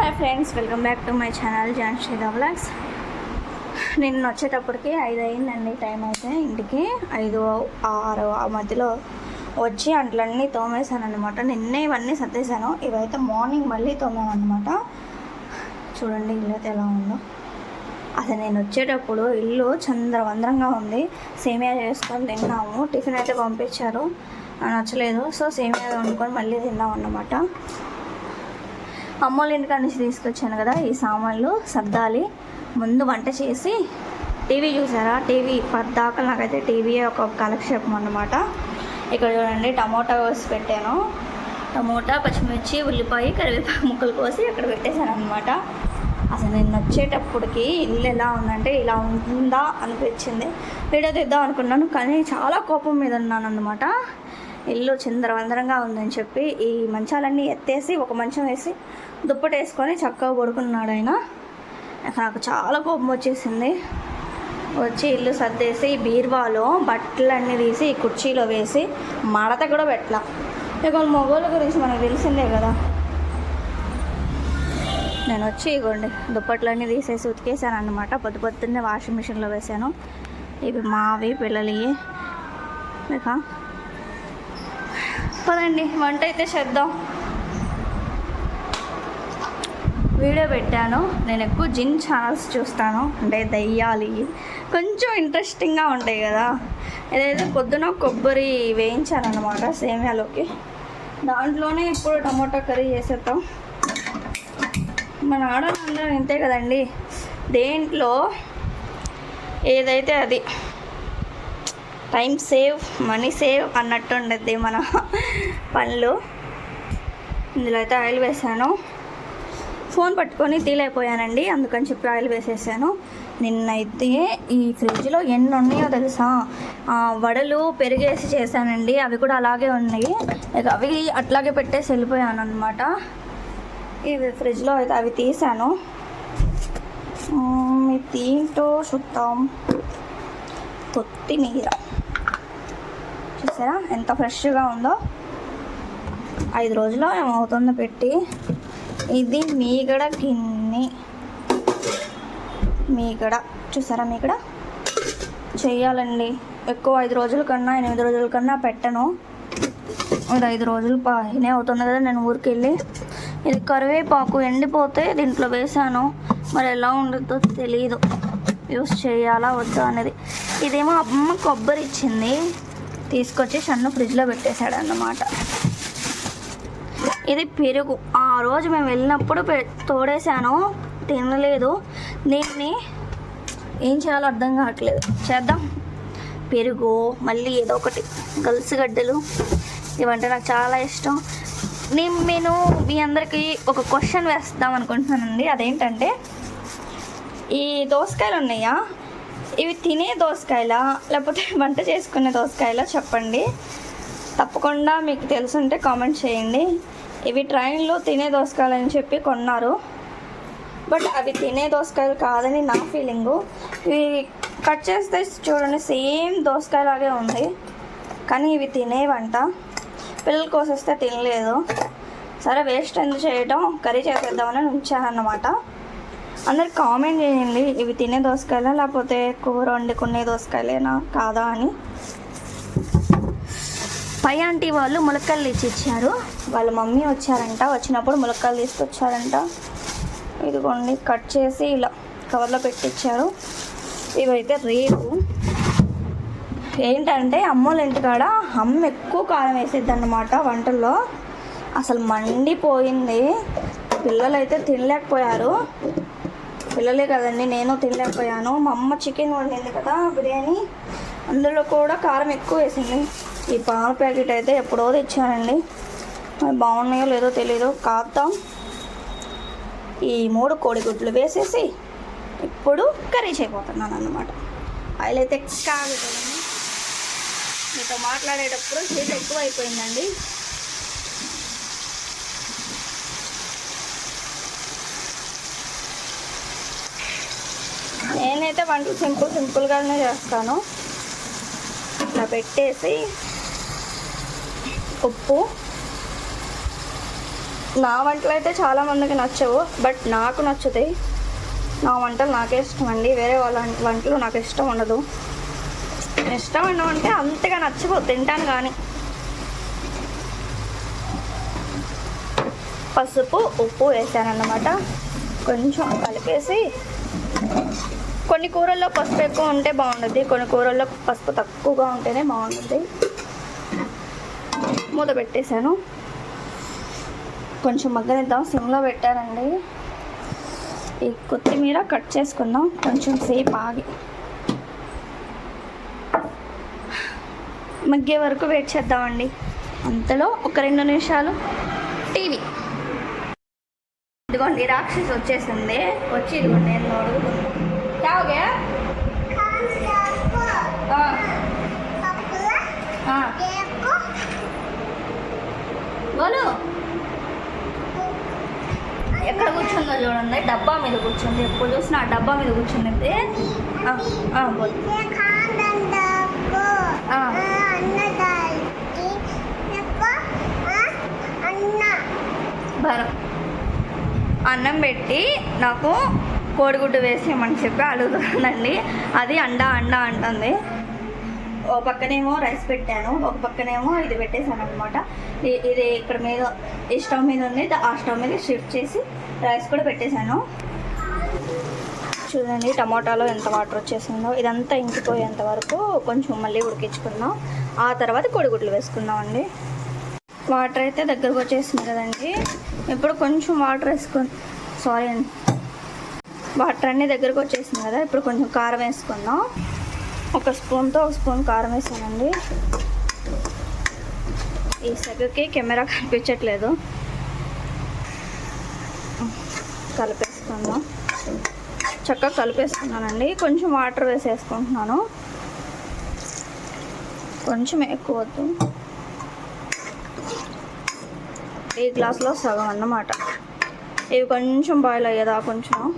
Hi friends welcome back to my channel Jaan Sridha vlogs నిన్న వచ్చేటప్పటికి ఐదు అయిందండి టైం అయితే ఇంటికి. ఐదు ఆరు ఆ మధ్యలో వచ్చి అంట్లన్నీ తోమేశాను అనమాట నిన్నే ఇవన్నీ సర్దేశాను. ఇవైతే మార్నింగ్ మళ్ళీ తోమాను అనమాట చూడండి ఇల్లు అయితే ఎలా ఉందో. అసలు నేను వచ్చేటప్పుడు ఇల్లు చంద్రవంద్రంగా ఉంది. సేమియా చేసుకొని తిన్నాము. టిఫిన్ అయితే పంపించారు. నచ్చలేదు సో సేమియా వండుకొని మళ్ళీ తిన్నాం అన్నమాట అమ్మోళ్ళ ఇంటికాడ నుంచి తీసుకొచ్చాను కదా ఈ సామాన్లు సర్దాలి. ముందు వంట చేసి టీవీ చూసారా? టీవీ పద్దాకలు నాకైతే టీవీ ఒక కాలక్షేపం అన్నమాట. ఇక్కడ చూడండి టమోటా కోసి పెట్టాను. టమోటా పచ్చిమిర్చి ఉల్లిపాయ కరివేపాకు ముక్కలు కోసి అక్కడ పెట్టేశాను అనమాట అసలు నేను వచ్చేటప్పటికి ఇల్లు ఎలా ఉందంటే ఇలా ఉంటుందా అనిపించింది. వీడియో తీద్దాం అనుకున్నాను కానీ చాలా కోపం మీద ఉన్నాను అనమాట ఇల్లు చిందరవందరంగా ఉందని చెప్పి ఈ మంచాలన్నీ ఎత్తేసి ఒక మంచం వేసి దుప్పటి వేసుకొని చక్కగా పడుకున్నాడు ఆయన. నాకు చాలా కోపం వచ్చేసింది. వచ్చి ఇల్లు సర్దేసి బీర్వాలో బట్టలన్నీ తీసి కుర్చీలో వేసి మడత కూడా పెట్టలా. ఇక మొగోళ్ళ గురించి మనకు తెలిసిందే కదా. నేను వచ్చి ఇగోండి దుప్పట్లన్నీ తీసేసి ఉతికేసాను అనమాట పొద్దు పొద్దున్నే వాషింగ్ మిషన్లో వేసాను ఇవి మావి పిల్లలవి. ఇక పదండి వంట అయితే చేద్దాం. వీడియో పెట్టాను. నేను ఎక్కువ జిన్ ఛానల్స్ చూస్తాను. అంటే దయ్యాలి. కొంచెం ఇంట్రెస్టింగ్గా ఉంటాయి కదా. ఏదైతే పొద్దున కొబ్బరి వేయించానమాట అనమాట సేమియాలోకి. దాంట్లోనే ఇప్పుడు టమోటా కర్రీ చేసేద్దాం. మన ఆడవాళ్ళందరూ ఇంతే కదండి. దేంట్లో ఏదైతే అది టైం సేవ్ మనీ సేవ్ అన్నట్టు ఉండద్ది మన పనులు. ఇందులో అయితే ఆయిల్ వేసాను ఫోన్ పట్టుకొని తీలేకపోయానండి అందుకని చెప్పి ఆయిల్ వేసేసాను. నిన్నైతే ఈ ఫ్రిడ్జ్లో ఎన్ని ఉన్నాయో తెలుసా వడలు పెరిగేసి చేశానండి. అవి కూడా అలాగే ఉన్నాయి. ఇక అవి అట్లాగే పెట్టేసి వెళ్ళిపోయాను అనమాట ఇవి ఫ్రిడ్జ్లో అయితే అవి తీసాను మ్మ్, చూద్దాం. కొత్తిమీర చూసారా? ఎంత ఫ్రెష్గా ఉందో. ఐదు రోజులు ఏమవుతుందో పెట్టి. ఇది మీగడ గిన్నె. మీగడ. చూసారా మీగడ? చేయాలండి ఎక్కువ ఐదు రోజుల కన్నా ఎనిమిది రోజుల కన్నా పెట్టను. ఇది ఐదు రోజులు పైనే అవుతుంది కదా నేను ఊరికి వెళ్ళి ఇది కరివేపాకు ఎండిపోతే దీంట్లో వేసాను మరి ఎలా ఉండదో తెలియదు యూస్ చేయాలా వద్దా అనేది. ఇదేమో అమ్మ కొబ్బరి ఇచ్చింది తీసుకొచ్చి షన్ను ఫ్రిడ్జ్లో పెట్టేశాడు అన్నమాట ఇది పెరుగు. ఆ రోజు మేము వెళ్ళినప్పుడు పె తోడేశాను. తినలేదు. దీన్ని ఏం చేయాలో అర్థం కావట్లేదు. చేద్దాం. పెరుగు మళ్ళీ ఏదో ఒకటి. గడ్డలు. ఇవంటే నాకు చాలా ఇష్టం. నేను నేను మీ అందరికీ ఒక క్వశ్చన్ వేస్తాం అనుకుంటున్నానండి. అదేంటంటే ఈ దోసకాయలు ఉన్నాయా? ఇవి తినే దోసకాయలా? లేకపోతే వంట చేసుకునే దోసకాయలా? చెప్పండి. తప్పకుండా మీకు తెలుసుంటే కామెంట్ చేయండి. ఇవి ట్రైన్లో తినే దోసకాయలు అని చెప్పి కొన్నారు. బట్ అవి తినే దోసకాయలు కాదని నా ఫీలింగు. ఇవి కట్ చేస్తే చూడండి సేమ్ దోసకాయలాగే ఉంది. కానీ ఇవి తినేవంట. పిల్లలు కోసేస్తే తినలేదు. సరే వేస్ట్ ఎందుకు చేయటం? కర్రీ చేసేద్దామని ఉంచానన్నమాట. అందరు కామెంట్ చేయండి ఇవి తినే దోసకాయలా లేకపోతే కూర వండుకునే దోసకాయలేనా? కాదా అని. పై ఆంటీ వాళ్ళు ములక్కాయలు తెచ్చి ఇచ్చారు వాళ్ళ మమ్మీ వచ్చారంట. వచ్చినప్పుడు ములక్కాయలు తీసుకొచ్చారంట. ఇదిగోండి కట్ చేసి ఇలా కవర్లో పెట్టించారు ఇవైతే రేపు ఏంటంటే అమ్మోళ్ళ ఇంటికాడ అమ్మ ఎక్కువ కారం వేసేది అన్నమాట వంటల్లో. అసలు మండిపోయింది. పిల్లలు అయితే తినలేకపోయారు. పిల్లలే కదండి నేను తినలేకపోయాను. మా అమ్మ చికెన్ వండింది కదా బిర్యానీ. అందులో కూడా కారం ఎక్కువ వేసింది. ఈ పాల ప్యాకెట్ అయితే ఎప్పుడో తెచ్చానండి. అది బాగున్నాయో లేదో తెలీదు. కాద్దాం. ఈ మూడు కోడిగుడ్లు వేసేసి ఇప్పుడు కర్రీ చేయబోతున్నాను అన్నమాట. ఆయిల్ అయితే కాదు మీతో మాట్లాడేటప్పుడు హీట్ ఎక్కువ అయిపోయిందండి నేనైతే వంటలు సింపుల్ సింపుల్గానే చేస్తాను. ఇట్లా పెట్టేసి ఉప్పు నా వంటలు అయితే చాలా మందికి నచ్చవు బట్ నాకు నచ్చుతాయి. నా వంటలు నాకే ఇష్టం అండి వేరే వాళ్ళ వంటలు నాకు ఇష్టం ఉండదు. ఇష్టం అంటే అంతగా నచ్చవు తింటాను కానీ. పసుపు ఉప్పు వేసానన్నమాట. కొంచెం కలిపేసి కొన్ని కూరల్లో పసుపు ఎక్కువ ఉంటే బాగుంటుంది కొన్ని కూరల్లో పసుపు తక్కువగా ఉంటేనే బాగుంటుంది మూత పెట్టేశాను. కొంచెం మగ్గనిద్దాం. సిమ్లో పెట్టానండి. ఈ కొత్తిమీర కట్ చేసుకుందాం. కొంచెం సేపు ఆగి మగ్గే వరకు వెయిట్ చేద్దామండి. అంతలో ఒక రెండు నిమిషాలు టీవీ. ఇదిగోండి రాక్షసి వచ్చేసింది. వచ్చి ఇదిగోండి నేను అడుగుతుంది తాగే బోలు ఎక్కడ కూర్చుందో చూడండి. డబ్బా మీద కూర్చుంది ఎప్పుడు చూసినా ఆ డబ్బా మీద కూర్చుంది ఆ, బోలు. బరం అన్నం పెట్టి నాకు కోడిగుడ్డు వేసేయమని చెప్పి అడుగుతుందండి అది అండా అండా అంటుంది. ఒక పక్కనేమో రైస్ పెట్టాను ఒక పక్కనేమో ఇది పెట్టేశాను అనమాట ఇది ఇక్కడ మీద ఈ స్టవ్ మీద ఉంది ఆ స్టవ్ మీద షిఫ్ట్ చేసి రైస్ కూడా పెట్టేశాను. చూడండి టమాటాలో ఎంత వాటర్ వచ్చేసిందో. ఇదంతా ఇంకిపోయేంత వరకు కొంచెం మళ్ళీ ఉడికించుకుందాం. ఆ తర్వాత కోడిగుడ్లు వేసుకుందాం అండి వాటర్ అయితే దగ్గరకు వచ్చేసింది కదండి. ఇప్పుడు కొంచెం వాటర్ వేసుకుని సారీ అండి. వాటర్ అన్నీ దగ్గరకు వచ్చేసింది కదా ఇప్పుడు కొంచెం కారం వేసుకుందాం. ఒక స్పూన్తో ఒక స్పూన్ కారం వేసానండి. ఈ సెగకి కెమెరా కనిపించట్లేదు. కలిపేసుకుందాం. చక్కగా కలిపేసుకున్నానండి. కొంచెం వాటర్ వేసేసుకుంటున్నాను. కొంచెం ఎక్కువ వద్దు. ఈ గ్లాస్లో సగం అన్నమాట. ఇవి కొంచెం బాయిల్ అయ్యేదా కొంచెం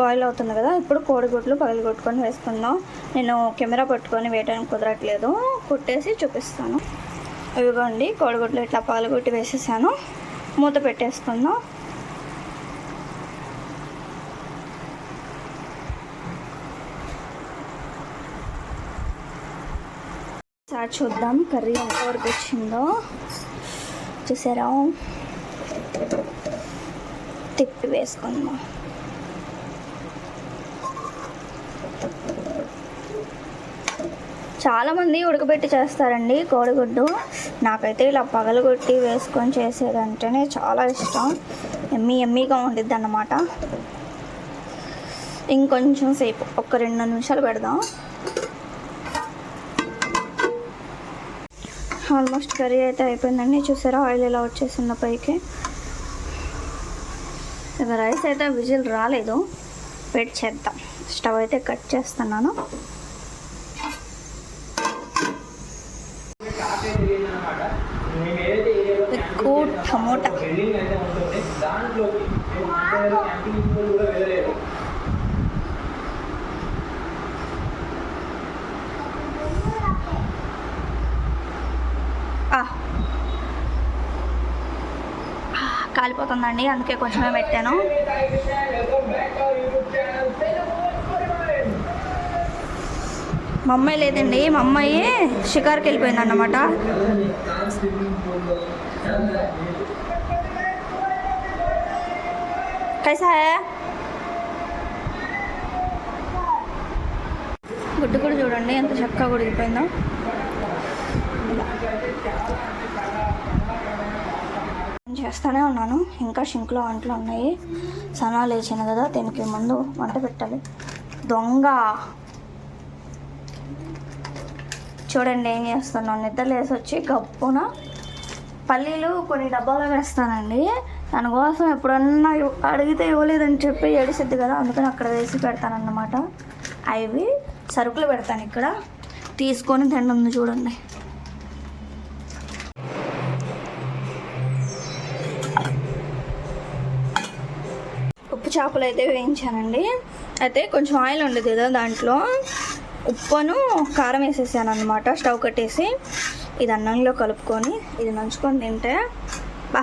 బాయిల్ అవుతుంది కదా ఇప్పుడు కోడిగుడ్లు పగలగొట్టుకొని వేసుకుందాం. నేను కెమెరా పట్టుకొని వేయడానికి కుదరట్లేదు. కుట్టేసి చూపిస్తాను. ఇదిగోండి కోడిగుడ్లు ఇట్లా పగలగొట్టి వేసేసాను. మూత పెట్టేసుకుందాం. సార్ చూద్దాం కర్రీ ఎంతవరకు వచ్చిందో. చూసారా? తిప్పి వేసుకుందాం. చాలామంది ఉడకబెట్టి చేస్తారండి కోడిగుడ్డు. నాకైతే ఇలా పగలగొట్టి వేసుకొని చేసేదంటేనే చాలా ఇష్టం. ఎమ్మీ ఎమ్మీగా ఉండిద్ది అన్నమాట ఇంకొంచెం సేపు ఒక రెండు నిమిషాలు పెడదాం. ఆల్మోస్ట్ కర్రీ అయితే అయిపోయిందండి. చూసారా ఆయిల్ ఇలా వచ్చేసిందో పైకి. ఇక రైస్ అయితే విజిల్ రాలేదు. వెయిట్ చేద్దాం. స్టవ్ అయితే కట్ చేస్తున్నాను ఎక్కువ టమోటా. కాలిపోతుందండి అందుకే కొంచెమే పెట్టాను. మా అమ్మాయి లేదండి మా అమ్మాయి షికార్కి వెళ్ళిపోయిందన్నమాట కైసా హై? గుడ్డు కూడా చూడండి ఎంత చక్కగా ఉడికిపోయిందో చేస్తూనే ఉన్నాను. ఇంకా షింక్లో వంటలు ఉన్నాయి. సనా లేచిన కదా దీనికి ముందు వంట పెట్టాలి. దొంగ! చూడండి ఏం చేస్తున్నాను నిద్ర లేసి వచ్చి గప్పున పల్లీలు కొన్ని డబ్బాలో వేస్తానండి. దానికోసం ఎప్పుడన్నా అడిగితే ఇవ్వలేదని చెప్పి ఏడిసిద్ది కదా అందుకని అక్కడ వేసి పెడతానన్నమాట. అవి సరుకులు పెడతాను ఇక్కడ. తీసుకొని తింటుంది చూడండి. ఉప్పు చేపలు అయితే వేయించానండి. అయితే కొంచెం ఆయిల్ ఉండేది కదా దాంట్లో. ఉప్పును కారం వేసేసాను అనమాట స్టవ్ కట్టేసి. ఇది అన్నంలో కలుపుకొని ఇది నంచుకొని తింటే బా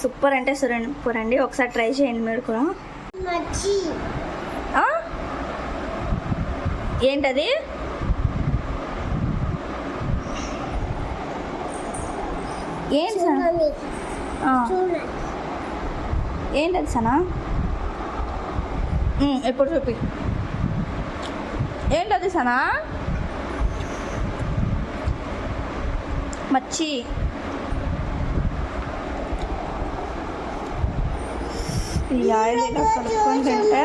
సూపర్ అంటే సూపర్ అండి ఒకసారి ట్రై చేయండి మీరు కూడా? ఏంటది? ఏంటి ఏంటది సనా? ఎప్పుడు చూపి. ఏంటది సనా? మచ్చి ఈ ఆయిల్ కలుపుకొని తింటే.